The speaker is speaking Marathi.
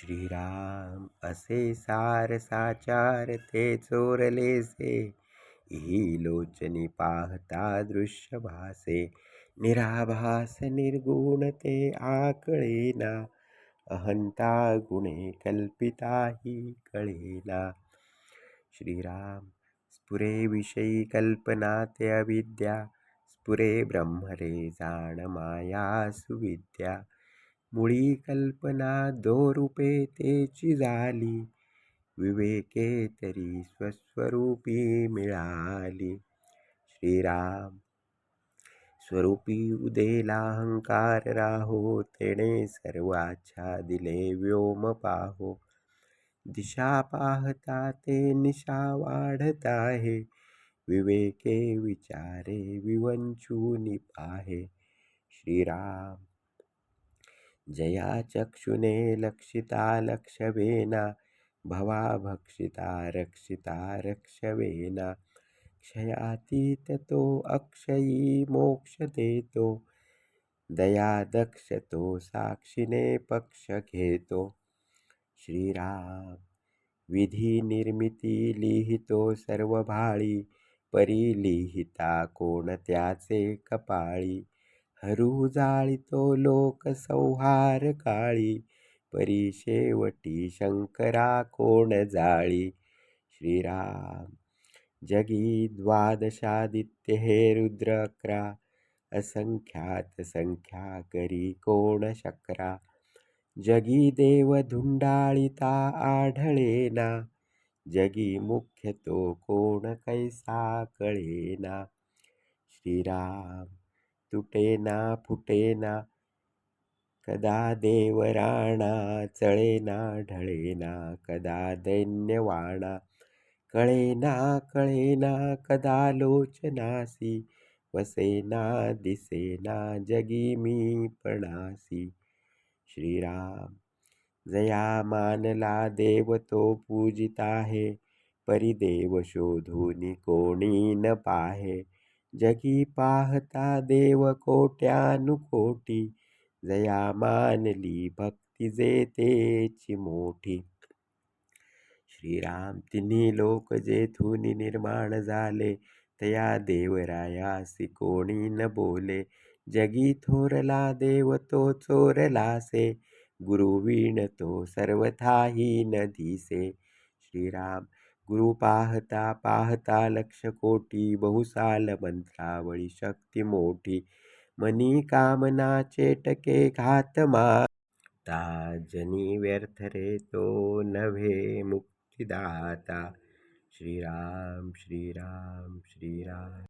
श्रीराम असे सार साचार ते चोरलेसे ही लोचनी पाहता दृश्य भासे निराभास निर्गुण ते आकळेना. अहंता गुणे कल्पिता ही कळेना. श्रीराम स्फुरे विषयी कल्पना ते अविद्या. स्फुरे ब्रह्मरे जाण माया सुविद्या. मुळी कल्पना दो रूपे तेची झाली. विवेके तरी स्वस्वरूपी मिळाली. श्रीराम स्वरूपी उदेला अहंकार राहो तेणे सर्वाच्छा दिले व्योम पाहो. दिशा पाहता ते निशा वाढत आहे. विवेके विचारे विवंचूनी पाहे. श्रीराम जया चक्षुने लक्षिता लक्षवेना भवा भक्षिता रक्षिता रक्षवेना। क्षयातीत तो अक्षयी मोक्ष देतो दया दक्ष तो साक्षीने पक्ष घेतो। श्रीराम विधी निर्मिती लिहितो सर्व भाळी परी लिहिता कोण त्याचे कपाळी। हरू जाळीतो लोक संहार काळी. परी शेवटी शंकरा कोण जाळी? श्रीराम जगी द्वादशादित्य हे रुद्र अकरा असंख्यात संख्या करी कोण शक्रा? जगी देव धुंडाळिता आढळेना. जगी मुख्य तो कोण कैसा कळेना? श्रीराम तुटेना फुटेना कदा देव राणा चळेना ढळेना कदा दैन्यवाणा कळेना कळेना कदा लोचनासी वसेना दिसेना जगी मी पणासी। श्रीराम, जया मानला देव तो पूजिता है परिदेव शोधूनी कोणी न पाहे। जगी पाहता देव कोट्यानुकोटी, जया मानली भक्ती जे तेची मोठी श्रीराम तिन्ही लोक जेथून निर्माण झाले, तया देवरायासी कोणी न बोले. जगी थोरला देव तो चोरलासे, गुरुवीण तो सर्वथाही न दिसे. श्रीराम गुरु पाहता पाहता लक्ष कोटी बहुसाल मंत्रावळी शक्ती मोठी. मनी कामना चेटके घात माता जनी व्यर्थ रे तो नव्हे मुक्तिदाता. श्रीराम श्रीराम श्रीराम.